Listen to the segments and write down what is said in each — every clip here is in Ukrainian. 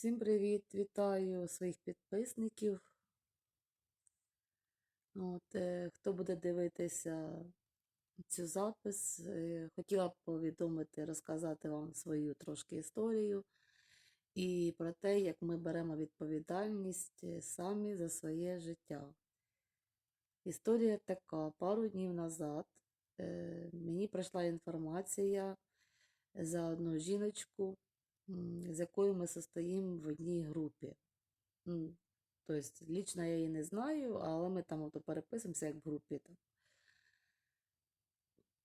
Всім привіт! Вітаю своїх підписників. От, е, хто буде дивитися цю запис, е, хотіла б повідомити, розказати вам свою трошки історію і про те, як ми беремо відповідальність е, самі за своє життя. Історія така: пару днів назад мені прийшла інформація за одну жіночку, з якою ми состоїмо в одній групі. Ну, тобто, лічно я її не знаю, але ми там ото переписуємося як в групі. Там.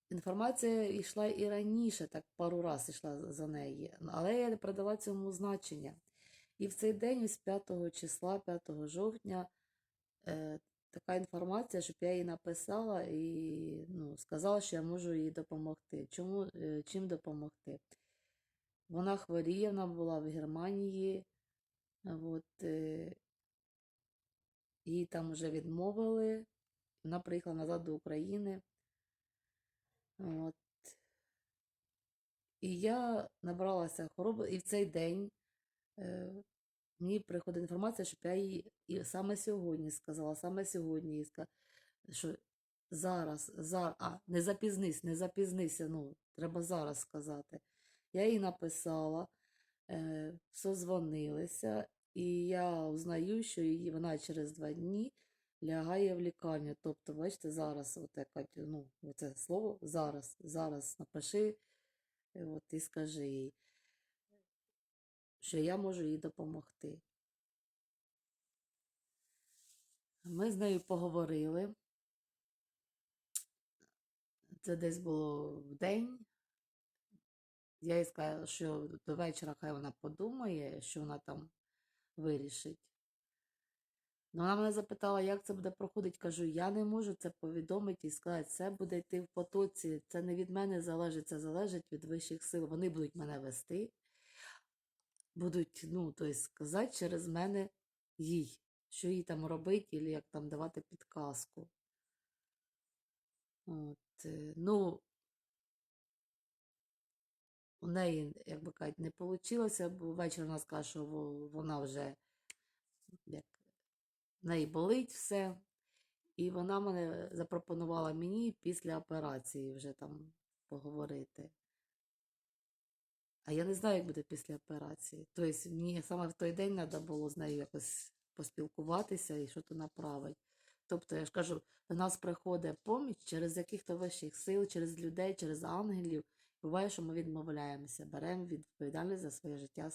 Інформація йшла і раніше, так пару разів йшла за неї, але я не придала цьому значення. І в цей день, ось 5 числа, 5 жовтня, е, така інформація, щоб я їй написала і ну, сказала, що я можу їй допомогти. Чому, е, чим допомогти? Вона хворіє, вона була в Германії, от, е, їй там вже відмовили, вона приїхала назад до України. От. І я набралася хвороби, і в цей день е, мені приходить інформація, щоб я їй і саме сьогодні сказала, саме сьогодні їй сказала, що зараз, зараз, а, не запізнись, не запізнися, ну, треба зараз сказати. Я їй написала, е, созвонилися, і я узнаю, що її, вона через два дні лягає в лікарню. Тобто, бачите, зараз, от яка, ну, це слово зараз, зараз напиши е, от, і скажи їй, що я можу їй допомогти. Ми з нею поговорили. Це десь було в день. Я їй сказала, що до вечора хай вона подумає, що вона там вирішить. Ну, вона мене запитала, як це буде проходити. Кажу, я не можу це повідомити і сказати, це буде йти в потоці, це не від мене залежить, це залежить від вищих сил. Вони будуть мене вести, будуть, ну, тобто, сказати через мене їй, що їй там робити, або як там давати підказку. От, е, ну, у неї, як би кажуть, не вийшло, бо ввечері вона сказала, що вона вже як, в неї болить все. І вона мене запропонувала мені після операції вже там поговорити. А я не знаю, як буде після операції. Тобто мені саме в той день треба було з нею якось поспілкуватися і щось направити. Тобто, я ж кажу, до нас приходить поміч через яких-то вищих сил, через людей, через ангелів. Буває, що ми відмовляємося, беремо відповідальність за своє життя